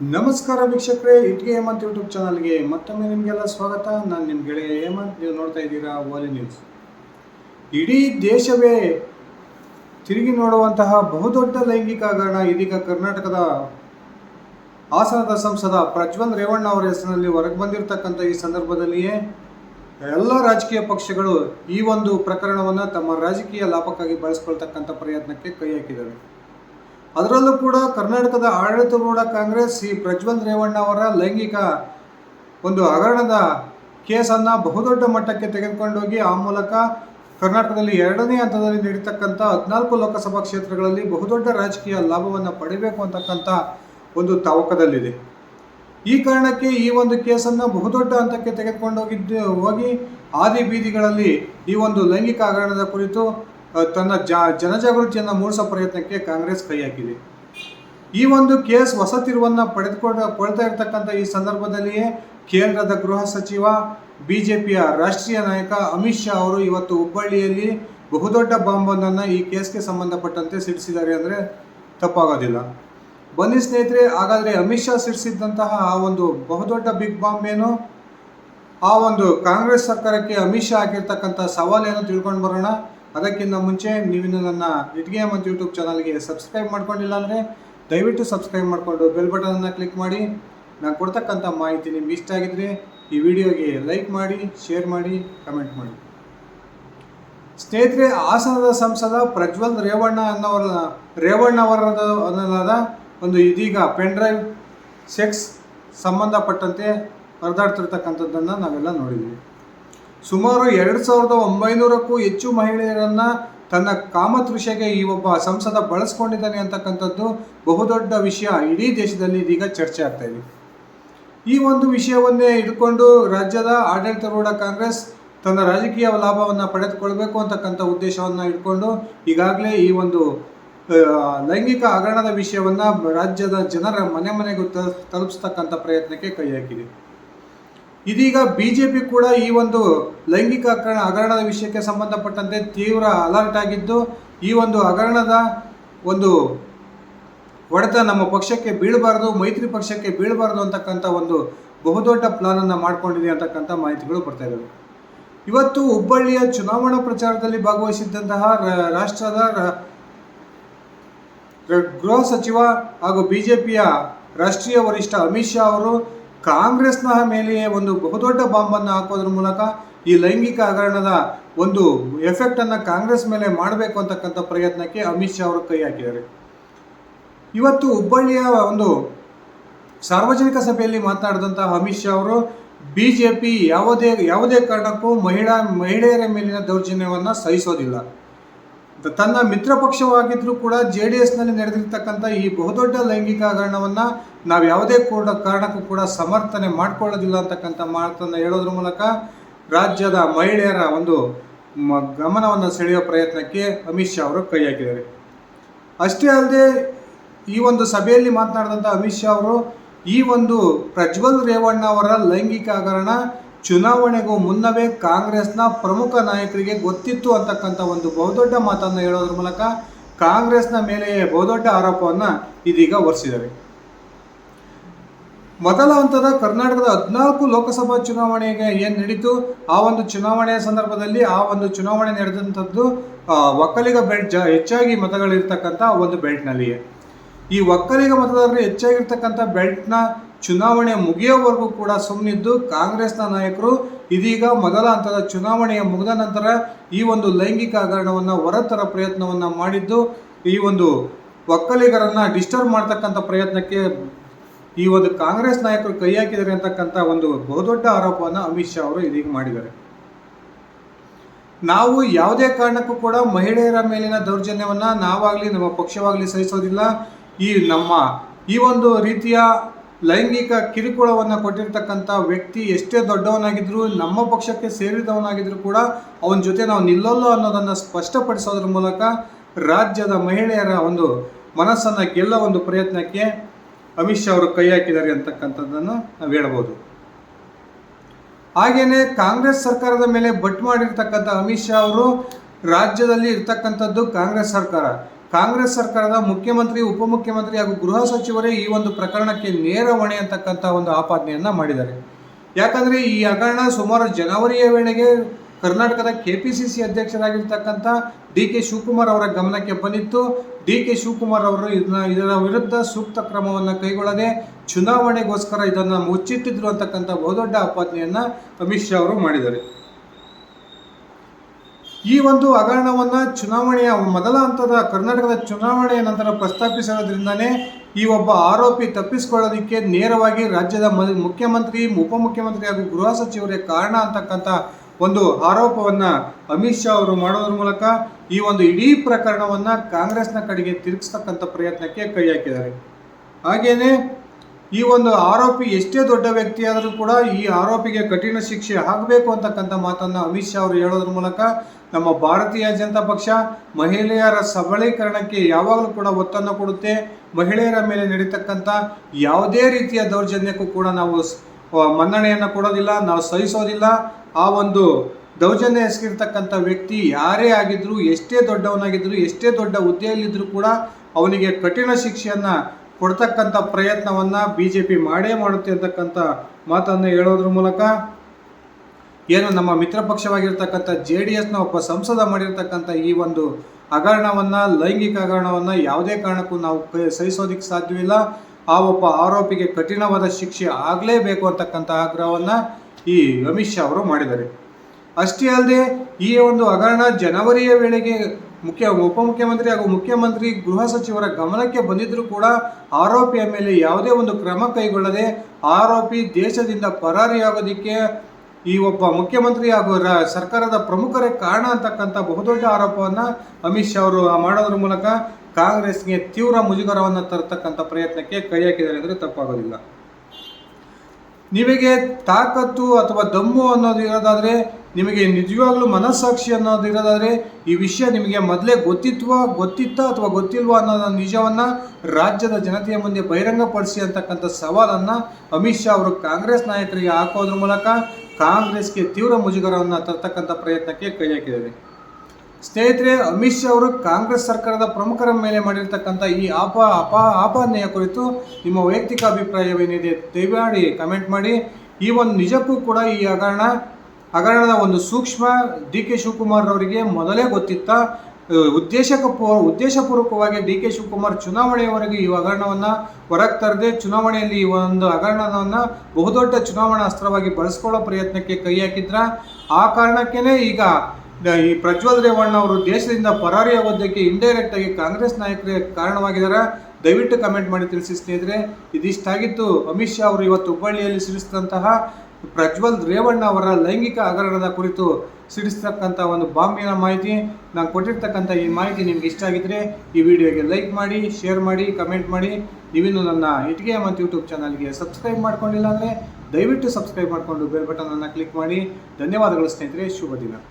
ನಮಸ್ಕಾರ ವೀಕ್ಷಕರೇ, ಇಟ್ಗೆ ಹೇಮಂತ್ ಯೂಟ್ಯೂಬ್ ಚಾನಲ್ಗೆ ಮತ್ತೊಮ್ಮೆ ನಿಮಗೆಲ್ಲ ಸ್ವಾಗತ. ನಾನು ನಿಮ್ಮ ಗೆಳೆಯ ಹೇಮಂತ್, ನೀವು ನೋಡ್ತಾ ಇದ್ದೀರಾ ಓಲಿ ನ್ಯೂಸ್. ಇಡೀ ದೇಶವೇ ತಿರುಗಿ ನೋಡುವಂತಹ ಬಹುದೊಡ್ಡ ಲೈಂಗಿಕ ಹಗರಣ ಇದೀಗ ಕರ್ನಾಟಕದ ಹಾಸನದ ಸಂಸದ ಪ್ರಜ್ವಲ್ ರೇವಣ್ಣ ಅವರ ಹೆಸರಿನಲ್ಲಿ ಹೊರಗೆ ಬಂದಿರತಕ್ಕಂಥ ಈ ಸಂದರ್ಭದಲ್ಲಿಯೇ ಎಲ್ಲ ರಾಜಕೀಯ ಪಕ್ಷಗಳು ಈ ಒಂದು ಪ್ರಕರಣವನ್ನು ತಮ್ಮ ರಾಜಕೀಯ ಲಾಭಕ್ಕಾಗಿ ಬಳಸ್ಕೊಳ್ತಕ್ಕಂಥ ಪ್ರಯತ್ನಕ್ಕೆ ಕೈ ಹಾಕಿದ್ದಾರೆ. ಅದರಲ್ಲೂ ಕೂಡ ಕರ್ನಾಟಕದ ಆಡಳಿತಾರೂಢ ಕಾಂಗ್ರೆಸ್ ಈ ಪ್ರಜ್ವಲ್ ರೇವಣ್ಣ ಅವರ ಲೈಂಗಿಕ ಒಂದು ಹಗರಣದ ಕೇಸನ್ನು ಬಹುದೊಡ್ಡ ಮಟ್ಟಕ್ಕೆ ತೆಗೆದುಕೊಂಡೋಗಿ ಆ ಮೂಲಕ ಕರ್ನಾಟಕದಲ್ಲಿ ಎರಡನೇ ಹಂತದಲ್ಲಿ ನೀಡಿರ್ತಕ್ಕಂಥ ಹದಿನಾಲ್ಕು ಲೋಕಸಭಾ ಕ್ಷೇತ್ರಗಳಲ್ಲಿ ಬಹುದೊಡ್ಡ ರಾಜಕೀಯ ಲಾಭವನ್ನು ಪಡಿಬೇಕು ಅಂತಕ್ಕಂಥ ಒಂದು ತವಕದಲ್ಲಿದೆ. ಈ ಕಾರಣಕ್ಕೆ ಈ ಒಂದು ಕೇಸನ್ನು ಬಹುದೊಡ್ಡ ಹಂತಕ್ಕೆ ತೆಗೆದುಕೊಂಡೋಗಿದ್ದು ಹೋಗಿ ಆದಿ ಬೀದಿಗಳಲ್ಲಿ ಈ ಒಂದು ಲೈಂಗಿಕ ಹಗರಣದ ಕುರಿತು ತನ್ನ ಜ, ಜನಜಾಗೃತಿಯನ್ನು ಮೂಡಿಸೋ ಪ್ರಯತ್ನಕ್ಕೆ ಕಾಂಗ್ರೆಸ್ ಕೈ ಹಾಕಿದೆ. ಈ ಒಂದು ಕೇಸ್ ಹೊಸ ತಿರುವನ್ನು ಪಡೆದುಕೊಂಡು ಕೊಳ್ತಾ ಇರತಕ್ಕಂಥ ಈ ಸಂದರ್ಭದಲ್ಲಿಯೇ ಕೇಂದ್ರದ ಗೃಹ ಸಚಿವ, ಬಿಜೆಪಿಯ ರಾಷ್ಟ್ರೀಯ ನಾಯಕ ಅಮಿತ್ ಶಾ ಅವರು ಇವತ್ತು ಹುಬ್ಬಳ್ಳಿಯಲ್ಲಿ ಬಹುದೊಡ್ಡ ಬಾಂಬೊಂದನ್ನು ಈ ಕೇಸ್ಗೆ ಸಂಬಂಧಪಟ್ಟಂತೆ ಸಿಡಿಸಿದ್ದಾರೆ ಅಂದರೆ ತಪ್ಪಾಗೋದಿಲ್ಲ. ಬನ್ನಿ ಸ್ನೇಹಿತರೆ, ಹಾಗಾದರೆ ಅಮಿತ್ ಶಾ ಸಿಡಿಸಿದ್ದಂತಹ ಆ ಒಂದು ಬಹುದೊಡ್ಡ ಬಿಗ್ ಬಾಂಬ್ ಏನು? ಆ ಒಂದು ಕಾಂಗ್ರೆಸ್ ಸರ್ಕಾರಕ್ಕೆ ಅಮಿತ್ ಶಾ ಆಗಿರ್ತಕ್ಕಂಥ ಸವಾಲೇನು ತಿಳ್ಕೊಂಡು ಬರೋಣ. ಅದಕ್ಕಿಂತ ಮುಂಚೆ ನೀವಿನ್ನು ನನ್ನ ಇಟ್ಗೆ ಮತ್ತು ಯೂಟ್ಯೂಬ್ ಚಾನಲ್ಗೆ ಸಬ್ಸ್ಕ್ರೈಬ್ ಮಾಡ್ಕೊಂಡಿಲ್ಲ ಅಂದರೆ ದಯವಿಟ್ಟು ಸಬ್ಸ್ಕ್ರೈಬ್ ಮಾಡಿಕೊಂಡು ಬೆಲ್ ಬಟನನ್ನು ಕ್ಲಿಕ್ ಮಾಡಿ. ನಾನು ಕೊಡ್ತಕ್ಕಂಥ ಮಾಹಿತಿ ನಿಮ್ಗೆ ಇಷ್ಟ ಆಗಿದ್ರೆ ಈ ವಿಡಿಯೋಗೆ ಲೈಕ್ ಮಾಡಿ ಶೇರ್ ಮಾಡಿ ಕಮೆಂಟ್ ಮಾಡಿ. ಸ್ನೇಹಿತರೆ, ಹಾಸನದ ಸಂಸದ ಪ್ರಜ್ವಲ್ ರೇವಣ್ಣ ಅನ್ನೋರ, ರೇವಣ್ಣ ಅನ್ನಲಾದ ಒಂದು ಇದೀಗ ಪೆನ್ ಡ್ರೈವ್ ಸೆಕ್ಸ್ ಸಂಬಂಧಪಟ್ಟಂತೆ ಪರದಾಡ್ತಿರ್ತಕ್ಕಂಥದ್ದನ್ನು ನಾವೆಲ್ಲ ನೋಡಿದ್ವಿ. ಸುಮಾರು ಎರಡು ಸಾವಿರದ ಒಂಬೈನೂರಕ್ಕೂ ಹೆಚ್ಚು ಮಹಿಳೆಯರನ್ನು ತನ್ನ ಕಾಮತೃಷೆಗೆ ಈ ಒಬ್ಬ ಸಂಸದ ಬಳಸ್ಕೊಂಡಿದ್ದಾನೆ ಅಂತಕ್ಕಂಥದ್ದು ಬಹುದೊಡ್ಡ ವಿಷಯ. ಇಡೀ ದೇಶದಲ್ಲಿ ಇದೀಗ ಚರ್ಚೆ ಆಗ್ತಾ ಇದೆ. ಈ ಒಂದು ವಿಷಯವನ್ನೇ ಇಟ್ಕೊಂಡು ರಾಜ್ಯದ ಆಡಳಿತಾರೂಢ ಕಾಂಗ್ರೆಸ್ ತನ್ನ ರಾಜಕೀಯ ಲಾಭವನ್ನು ಪಡೆದುಕೊಳ್ಬೇಕು ಅಂತಕ್ಕಂಥ ಉದ್ದೇಶವನ್ನು ಇಟ್ಕೊಂಡು ಈಗಾಗಲೇ ಈ ಒಂದು ಲೈಂಗಿಕ ಹಗರಣದ ವಿಷಯವನ್ನು ರಾಜ್ಯದ ಜನರ ಮನೆ ಮನೆಗೂ ತಲುಪಿಸ್ತಕ್ಕಂಥ ಪ್ರಯತ್ನಕ್ಕೆ ಕೈ ಹಾಕಿದೆ. ಇದೀಗ ಬಿ ಜೆ ಪಿ ಕೂಡ ಈ ಒಂದು ಲೈಂಗಿಕ ಹಗರಣ ಹಗರಣದ ವಿಷಯಕ್ಕೆ ಸಂಬಂಧಪಟ್ಟಂತೆ ತೀವ್ರ ಅಲರ್ಟ್ ಆಗಿದ್ದು, ಈ ಒಂದು ಹಗರಣದ ಒಂದು ಹೊಡೆತ ನಮ್ಮ ಪಕ್ಷಕ್ಕೆ ಬೀಳಬಾರದು, ಮೈತ್ರಿ ಪಕ್ಷಕ್ಕೆ ಬೀಳಬಾರ್ದು ಅಂತಕ್ಕಂಥ ಒಂದು ಬಹುದೊಡ್ಡ ಪ್ಲಾನನ್ನು ಮಾಡಿಕೊಂಡಿದೆ ಅಂತಕ್ಕಂಥ ಮಾಹಿತಿಗಳು ಬರ್ತಾ ಇದ್ದಾವೆ ಇವತ್ತು ಹುಬ್ಬಳ್ಳಿಯ ಚುನಾವಣಾ ಪ್ರಚಾರದಲ್ಲಿ ಭಾಗವಹಿಸಿದ್ದಂತಹ ರಾಷ್ಟ್ರದ ಗೃಹ ಸಚಿವ ಹಾಗೂ ಬಿಜೆಪಿಯ ರಾಷ್ಟ್ರೀಯ ವರಿಷ್ಠ ಅಮಿತ್ ಶಾ ಅವರು ಕಾಂಗ್ರೆಸ್ನ ಮೇಲೆಯೇ ಒಂದು ಬಹುದೊಡ್ಡ ಬಾಂಬನ್ನು ಹಾಕೋದ್ರ ಮೂಲಕ ಈ ಲೈಂಗಿಕ ಹಗರಣದ ಒಂದು ಎಫೆಕ್ಟನ್ನು ಕಾಂಗ್ರೆಸ್ ಮೇಲೆ ಮಾಡಬೇಕು ಅಂತಕ್ಕಂಥ ಪ್ರಯತ್ನಕ್ಕೆ ಅಮಿತ್ ಶಾ ಅವರು ಕೈ ಹಾಕಿದ್ದಾರೆ. ಇವತ್ತು ಹುಬ್ಬಳ್ಳಿಯ ಒಂದು ಸಾರ್ವಜನಿಕ ಸಭೆಯಲ್ಲಿ ಮಾತನಾಡಿದಂತಹ ಅಮಿತ್ ಶಾ ಅವರು ಬಿ ಜೆ ಪಿ ಯಾವುದೇ ಯಾವುದೇ ಕಾರಣಕ್ಕೂ ಮಹಿಳಾ, ಮಹಿಳೆಯರ ಮೇಲಿನ ದೌರ್ಜನ್ಯವನ್ನು ಸಹಿಸೋದಿಲ್ಲ. ತನ್ನ ಮಿತ್ರ ಪಕ್ಷವಾಗಿದ್ದರೂ ಕೂಡ ಜೆ ಡಿ ಎಸ್ನಲ್ಲಿ ನಡೆದಿರ್ತಕ್ಕಂಥ ಈ ಬಹುದೊಡ್ಡ ಲೈಂಗಿಕ ಹಗರಣವನ್ನು ನಾವು ಯಾವುದೇ ಕೂಡ ಕಾರಣಕ್ಕೂ ಕೂಡ ಸಮರ್ಥನೆ ಮಾಡಿಕೊಳ್ಳೋದಿಲ್ಲ ಅಂತಕ್ಕಂಥ ಮಾತನ್ನು ಹೇಳೋದ್ರ ಮೂಲಕ ರಾಜ್ಯದ ಮಹಿಳೆಯರ ಒಂದು ಗಮನವನ್ನು ಸೆಳೆಯೋ ಪ್ರಯತ್ನಕ್ಕೆ ಅಮಿತ್ ಶಾ ಅವರು ಕೈ ಹಾಕಿದ್ದಾರೆ. ಅಷ್ಟೇ ಅಲ್ಲದೆ ಈ ಒಂದು ಸಭೆಯಲ್ಲಿ ಮಾತನಾಡಿದಂಥ ಅಮಿತ್ ಶಾ ಅವರು ಈ ಒಂದು ಪ್ರಜ್ವಲ್ ರೇವಣ್ಣ ಅವರ ಲೈಂಗಿಕ ಹಗರಣ ಚುನಾವಣೆಗೂ ಮುನ್ನವೇ ಕಾಂಗ್ರೆಸ್ನ ಪ್ರಮುಖ ನಾಯಕರಿಗೆ ಗೊತ್ತಿತ್ತು ಅಂತಕ್ಕಂಥ ಒಂದು ಬಹುದೊಡ್ಡ ಮಾತನ್ನು ಹೇಳೋದ್ರ ಮೂಲಕ ಕಾಂಗ್ರೆಸ್ನ ಮೇಲೆಯೇ ಬಹುದೊಡ್ಡ ಆರೋಪವನ್ನು ಇದೀಗ ಹೊರಿಸಿದ್ದಾರೆ ಮೊದಲ ಹಂತದ ಕರ್ನಾಟಕದ ಹದಿನಾಲ್ಕು ಲೋಕಸಭಾ ಚುನಾವಣೆಗೆ ಏನು ನಡೀತು? ಆ ಒಂದು ಚುನಾವಣೆಯ ಸಂದರ್ಭದಲ್ಲಿ ಆ ಒಂದು ಚುನಾವಣೆ ನಡೆದಂಥದ್ದು ಒಕ್ಕಲಿಗ ಬೆಲ್ಟ್ ಜ, ಹೆಚ್ಚಾಗಿ ಮತಗಳಿರ್ತಕ್ಕಂಥ ಒಂದು ಬೆಲ್ಟ್ನಲ್ಲಿಯೇ. ಈ ಒಕ್ಕಲಿಗ ಮತದಾರರು ಹೆಚ್ಚಾಗಿರ್ತಕ್ಕಂಥ ಬೆಲ್ಟ್ನ ಚುನಾವಣೆ ಮುಗಿಯೋವರೆಗೂ ಕೂಡ ಸುಮ್ಮನಿದ್ದು ಕಾಂಗ್ರೆಸ್ನ ನಾಯಕರು. ಇದೀಗ ಮೊದಲ ಹಂತದ ಚುನಾವಣೆಯ ಮುಗಿದ ನಂತರ ಈ ಒಂದು ಲೈಂಗಿಕ ಹಗರಣವನ್ನು ಹೊರತರ ಪ್ರಯತ್ನವನ್ನು ಮಾಡಿದ್ದು, ಈ ಒಂದು ಒಕ್ಕಲಿಗರನ್ನು ಡಿಸ್ಟರ್ಬ್ ಮಾಡ್ತಕ್ಕಂಥ ಪ್ರಯತ್ನಕ್ಕೆ ಈ ಒಂದು ಕಾಂಗ್ರೆಸ್ ನಾಯಕರು ಕೈ ಹಾಕಿದ್ದಾರೆ ಅಂತಕ್ಕಂಥ ಒಂದು ಬಹುದೊಡ್ಡ ಆರೋಪವನ್ನು ಅಮಿತ್ ಶಾ ಅವರು ಇದೀಗ ಮಾಡಿದ್ದಾರೆ. ನಾವು ಯಾವುದೇ ಕಾರಣಕ್ಕೂ ಕೂಡ ಮಹಿಳೆಯರ ಮೇಲಿನ ದೌರ್ಜನ್ಯವನ್ನು ನಾವಾಗಲಿ, ನಮ್ಮ ಪಕ್ಷವಾಗಲಿ ಸಹಿಸೋದಿಲ್ಲ. ಈ ನಮ್ಮ ಈ ಒಂದು ರೀತಿಯ ಲೈಂಗಿಕ ಕಿರುಕುಳವನ್ನು ಕೊಟ್ಟಿರ್ತಕ್ಕಂಥ ವ್ಯಕ್ತಿ ಎಷ್ಟೇ ದೊಡ್ಡವನಾಗಿದ್ದರೂ ನಮ್ಮ ಪಕ್ಷಕ್ಕೆ ಸೇರಿದವನಾಗಿದ್ದರೂ ಕೂಡ ಅವನ ಜೊತೆ ನಾವು ನಿಲ್ಲಲ್ಲ ಅನ್ನೋದನ್ನು ಸ್ಪಷ್ಟಪಡಿಸೋದ್ರ ಮೂಲಕ ರಾಜ್ಯದ ಮಹಿಳೆಯರ ಒಂದು ಮನಸ್ಸನ್ನು ಗೆಲ್ಲೋ ಒಂದು ಪ್ರಯತ್ನಕ್ಕೆ ಅಮಿತ್ ಶಾ ಅವರು ಕೈ ಹಾಕಿದ್ದಾರೆ ಅಂತಕ್ಕಂಥದ್ದನ್ನು ನಾವು ಹೇಳ್ಬೋದು. ಹಾಗೆಯೇ ಕಾಂಗ್ರೆಸ್ ಸರ್ಕಾರದ ಮೇಲೆ ಬಟ್ ಮಾಡಿರ್ತಕ್ಕಂಥ ಅಮಿತ್ ಶಾ ಅವರು ರಾಜ್ಯದಲ್ಲಿ ಇರ್ತಕ್ಕಂಥದ್ದು ಕಾಂಗ್ರೆಸ್ ಸರ್ಕಾರ. ಕಾಂಗ್ರೆಸ್ ಸರ್ಕಾರದ ಮುಖ್ಯಮಂತ್ರಿ, ಉಪಮುಖ್ಯಮಂತ್ರಿ ಹಾಗೂ ಗೃಹ ಸಚಿವರೇ ಈ ಒಂದು ಪ್ರಕರಣಕ್ಕೆ ನೇರ ಹೊಣೆ ಅಂತಕ್ಕಂಥ ಒಂದು ಆಪಾದನೆಯನ್ನ ಮಾಡಿದ್ದಾರೆ. ಯಾಕಂದ್ರೆ ಈ ಹಗರಣ ಸುಮಾರು ಜನವರಿಯ ವೇಳೆಗೆ ಕರ್ನಾಟಕದ ಕೆ ಪಿ ಸಿ ಸಿ ಅಧ್ಯಕ್ಷರಾಗಿರ್ತಕ್ಕಂಥ ಡಿ ಕೆ ಶಿವಕುಮಾರ್ ಅವರ ಗಮನಕ್ಕೆ ಬಂದಿತ್ತು. ಡಿ ಕೆ ಶಿವಕುಮಾರ್ ಅವರು ಇದನ್ನ, ಇದರ ವಿರುದ್ಧ ಸೂಕ್ತ ಕ್ರಮವನ್ನು ಕೈಗೊಳ್ಳದೆ ಚುನಾವಣೆಗೋಸ್ಕರ ಇದನ್ನು ಮುಚ್ಚಿಟ್ಟಿದ್ರು ಅಂತಕ್ಕಂಥ ಬಹುದೊಡ್ಡ ಆಪಾದನೆಯನ್ನ ಅಮಿತ್ ಶಾ ಅವರು ಮಾಡಿದ್ದಾರೆ. ಈ ಒಂದು ಹಗರಣವನ್ನು ಚುನಾವಣೆಯ ಮೊದಲ ಹಂತದ ಕರ್ನಾಟಕದ ಚುನಾವಣೆಯ ನಂತರ ಪ್ರಸ್ತಾಪಿಸಿರೋದ್ರಿಂದನೇ ಈ ಒಬ್ಬ ಆರೋಪಿ ತಪ್ಪಿಸಿಕೊಳ್ಳೋದಕ್ಕೆ ನೇರವಾಗಿ ರಾಜ್ಯದ ಮುಖ್ಯಮಂತ್ರಿ, ಉಪಮುಖ್ಯಮಂತ್ರಿ ಹಾಗೂ ಗೃಹ ಸಚಿವರೇ ಕಾರಣ ಅಂತಕ್ಕಂಥ ಒಂದು ಆರೋಪವನ್ನು ಅಮಿತ್ ಶಾ ಅವರು ಮಾಡೋದ್ರ ಮೂಲಕ ಈ ಒಂದು ಇಡೀ ಪ್ರಕರಣವನ್ನು ಕಾಂಗ್ರೆಸ್ನ ಕಡೆಗೆ ತಿರುಗಿಸ್ತಕ್ಕಂಥ ಪ್ರಯತ್ನಕ್ಕೆ ಕೈ ಹಾಕಿದ್ದಾರೆ. ಹಾಗೇನೆ ಈ ಒಂದು ಆರೋಪಿ ಎಷ್ಟೇ ದೊಡ್ಡ ವ್ಯಕ್ತಿಯಾದರೂ ಕೂಡ ಈ ಆರೋಪಿಗೆ ಕಠಿಣ ಶಿಕ್ಷೆ ಆಗಬೇಕು ಅಂತಕ್ಕಂಥ ಮಾತನ್ನು ಅಮಿತ್ ಶಾ ಅವರು ಹೇಳೋದ್ರ ಮೂಲಕ ನಮ್ಮ ಭಾರತೀಯ ಜನತಾ ಪಕ್ಷ ಮಹಿಳೆಯರ ಸಬಲೀಕರಣಕ್ಕೆ ಯಾವಾಗಲೂ ಕೂಡ ಒತ್ತನ್ನು ಕೊಡುತ್ತೆ. ಮಹಿಳೆಯರ ಮೇಲೆ ನಡೀತಕ್ಕಂಥ ಯಾವುದೇ ರೀತಿಯ ದೌರ್ಜನ್ಯಕ್ಕೂ ಕೂಡ ನಾವು ಮನ್ನಣೆಯನ್ನು ಕೊಡೋದಿಲ್ಲ, ನಾವು ಸಹಿಸೋದಿಲ್ಲ. ಆ ಒಂದು ದೌರ್ಜನ್ಯ ಎಸಗಿರ್ತಕ್ಕಂಥ ವ್ಯಕ್ತಿ ಯಾರೇ ಆಗಿದ್ರು, ಎಷ್ಟೇ ದೊಡ್ಡವನಾಗಿದ್ರು, ಎಷ್ಟೇ ದೊಡ್ಡ ಹುದ್ದೆಯಲ್ಲಿದ್ದರೂ ಕೂಡ ಅವನಿಗೆ ಕಠಿಣ ಶಿಕ್ಷೆಯನ್ನ ಕೊಡ್ತಕ್ಕಂಥ ಜೆ ಪಿ ಮಾಡೇ ಮಾಡುತ್ತೆ ಅಂತಕ್ಕಂಥ ಮಾತನ್ನು ಹೇಳೋದ್ರ ಮೂಲಕ ಏನು ನಮ್ಮ ಮಿತ್ರ ಪಕ್ಷವಾಗಿರ್ತಕ್ಕಂಥ ಜೆ ಡಿ ಎಸ್ನ ಒಬ್ಬ ಸಂಸದ ಮಾಡಿರ್ತಕ್ಕಂಥ ಈ ಒಂದು ಹಗರಣವನ್ನು, ಲೈಂಗಿಕ ಹಗರಣವನ್ನು ಯಾವುದೇ ಕಾರಣಕ್ಕೂ ನಾವು ಸಹಿಸೋದಕ್ಕೆ ಸಾಧ್ಯವಿಲ್ಲ. ಆ ಒಬ್ಬ ಆರೋಪಿಗೆ ಕಠಿಣವಾದ ಶಿಕ್ಷೆ ಆಗಲೇಬೇಕು ಅಂತಕ್ಕಂಥ ಆಗ್ರಹವನ್ನು ಈ ಅಮಿತ್ ಅವರು ಮಾಡಿದ್ದಾರೆ. ಅಷ್ಟೇ ಅಲ್ಲದೆ ಈ ಒಂದು ಹಗರಣ ಜನವರಿಯ ವೇಳೆಗೆ ಮುಖ್ಯ ಉಪಮುಖ್ಯಮಂತ್ರಿ ಹಾಗೂ ಮುಖ್ಯಮಂತ್ರಿ ಗೃಹ ಸಚಿವರ ಗಮನಕ್ಕೆ ಬಂದಿದ್ದರೂ ಕೂಡ ಆರೋಪಿಯ ಮೇಲೆ ಯಾವುದೇ ಒಂದು ಕ್ರಮ ಕೈಗೊಳ್ಳದೆ ಆರೋಪಿ ದೇಶದಿಂದ ಪರಾರಿಯಾಗೋದಕ್ಕೆ ಈ ಒಬ್ಬ ಮುಖ್ಯಮಂತ್ರಿ ಹಾಗೂ ರ- ಸರ್ಕಾರದ ಪ್ರಮುಖರೇ ಕಾರಣ ಅಂತಕ್ಕಂಥ ಬಹುದೊಡ್ಡ ಆರೋಪವನ್ನು ಅಮಿತ್ ಶಾ ಅವರು ಮಾಡೋದ್ರ ಮೂಲಕ ಕಾಂಗ್ರೆಸ್ಗೆ ತೀವ್ರ ಮುಜುಗರವನ್ನು ತರತಕ್ಕಂಥ ಪ್ರಯತ್ನಕ್ಕೆ ಕೈ ಹಾಕಿದ್ದಾರೆ ಅಂದರೆ ತಪ್ಪಾಗೋದಿಲ್ಲ. ನಿಮಗೆ ತಾಕತ್ತು ಅಥವಾ ದಮ್ಮು ಅನ್ನೋದು ಇರೋದಾದ್ರೆ ನಿಮಗೆ ನಿಜವಾಗ್ಲೂ ಮನಸ್ಸಾಕ್ಷಿ ಅನ್ನೋದು ಇರೋದಾದರೆ ಈ ವಿಷಯ ನಿಮಗೆ ಮೊದಲೇ ಗೊತ್ತಿತ್ವ, ಗೊತ್ತಿತ್ತ ಅಥವಾ ಗೊತ್ತಿಲ್ವಾ ಅನ್ನೋ ನಿಜವನ್ನ ರಾಜ್ಯದ ಜನತೆಯ ಮುಂದೆ ಬಹಿರಂಗಪಡಿಸಿ ಅಂತಕ್ಕಂಥ ಸವಾಲನ್ನು ಅಮಿತ್ ಶಾ ಅವರು ಕಾಂಗ್ರೆಸ್ ನಾಯಕರಿಗೆ ಹಾಕೋದ್ರ ಮೂಲಕ ಕಾಂಗ್ರೆಸ್ಗೆ ತೀವ್ರ ಮುಜುಗರವನ್ನು ತರ್ತಕ್ಕಂಥ ಪ್ರಯತ್ನಕ್ಕೆ ಕೈ ಹಾಕಿದ್ದಾರೆ. ಸ್ನೇಹಿತರೆ, ಅಮಿತ್ ಶಾ ಅವರು ಕಾಂಗ್ರೆಸ್ ಸರ್ಕಾರದ ಪ್ರಮುಖರ ಮೇಲೆ ಮಾಡಿರ್ತಕ್ಕಂಥ ಈ ಆಪ ಅಪ ಆಪಾದನೆಯ ಕುರಿತು ನಿಮ್ಮ ವೈಯಕ್ತಿಕ ಅಭಿಪ್ರಾಯವೇನಿದೆ? ದಯಮಾಡಿ ಕಮೆಂಟ್ ಮಾಡಿ. ಈ ಒಂದು ನಿಜಕ್ಕೂ ಕೂಡ ಈ ಹಗರಣ ಹಗರಣದ ಒಂದು ಸೂಕ್ಷ್ಮ ಡಿ ಕೆ ಶಿವಕುಮಾರ್ ಅವರಿಗೆ ಮೊದಲೇ ಗೊತ್ತಿತ್ತ ಉದ್ದೇಶಕ ಉದ್ದೇಶಪೂರ್ವಕವಾಗಿ ಡಿ ಕೆ ಶಿವಕುಮಾರ್ ಚುನಾವಣೆಯವರೆಗೆ ಈ ಹಗರಣವನ್ನು ಹೊರಗೆ ತರದೆ, ಚುನಾವಣೆಯಲ್ಲಿ ಈ ಒಂದು ಹಗರಣವನ್ನು ಬಹುದೊಡ್ಡ ಚುನಾವಣಾ ಅಸ್ತ್ರವಾಗಿ ಬಳಸ್ಕೊಳ್ಳೋ ಪ್ರಯತ್ನಕ್ಕೆ ಕೈ ಹಾಕಿದ್ರ. ಆ ಕಾರಣಕ್ಕೇನೆ ಈಗ ಈ ಪ್ರಜ್ವಲ್ ರೇವಣ್ಣ ಅವರು ದೇಶದಿಂದ ಪರಾರಿಯಾಗೋದಕ್ಕೆ ಇಂಡೈರೆಕ್ಟ್ ಆಗಿ ಕಾಂಗ್ರೆಸ್ ನಾಯಕರೇ ಕಾರಣವಾಗಿದ್ದಾರೆ ದಯವಿಟ್ಟು ಕಮೆಂಟ್ ಮಾಡಿ ತಿಳಿಸಿ ಸ್ನೇಹಿತರೆ. ಇದಿಷ್ಟಾಗಿತ್ತು. ಅಮಿತ್ ಶಾ ಅವರು ಇವತ್ತು ಹುಬ್ಬಳ್ಳಿಯಲ್ಲಿ ಸಿಡಿಸಿದಂತಹ ಪ್ರಜ್ವಲ್ ರೇವಣ್ಣ ಅವರ ಲೈಂಗಿಕ ಹಗರಣದ ಕುರಿತು ಸಿಡಿಸ್ತಕ್ಕಂಥ ಒಂದು ಬಾಂಬಿನ ಮಾಹಿತಿ. ನಾನು ಕೊಟ್ಟಿರ್ತಕ್ಕಂಥ ಈ ಮಾಹಿತಿ ನಿಮ್ಗೆ ಇಷ್ಟ ಆಗಿದ್ರೆ ಈ ವಿಡಿಯೋಗೆ ಲೈಕ್ ಮಾಡಿ, ಶೇರ್ ಮಾಡಿ, ಕಮೆಂಟ್ ಮಾಡಿ. ನೀವಿನ್ನು ನನ್ನ ಇಟ್ಗೆ ಮತ್ತು ಯೂಟ್ಯೂಬ್ ಚಾನಲ್ಗೆ ಸಬ್ಸ್ಕ್ರೈಬ್ ಮಾಡ್ಕೊಂಡಿಲ್ಲ ಅಂದರೆ ದಯವಿಟ್ಟು ಸಬ್ಸ್ಕ್ರೈಬ್ ಮಾಡಿಕೊಂಡು ಬೆಲ್ ಬಟನನ್ನು ಕ್ಲಿಕ್ ಮಾಡಿ. ಧನ್ಯವಾದಗಳು ಸ್ನೇಹಿತರೆ, ಶುಭ ದಿನ.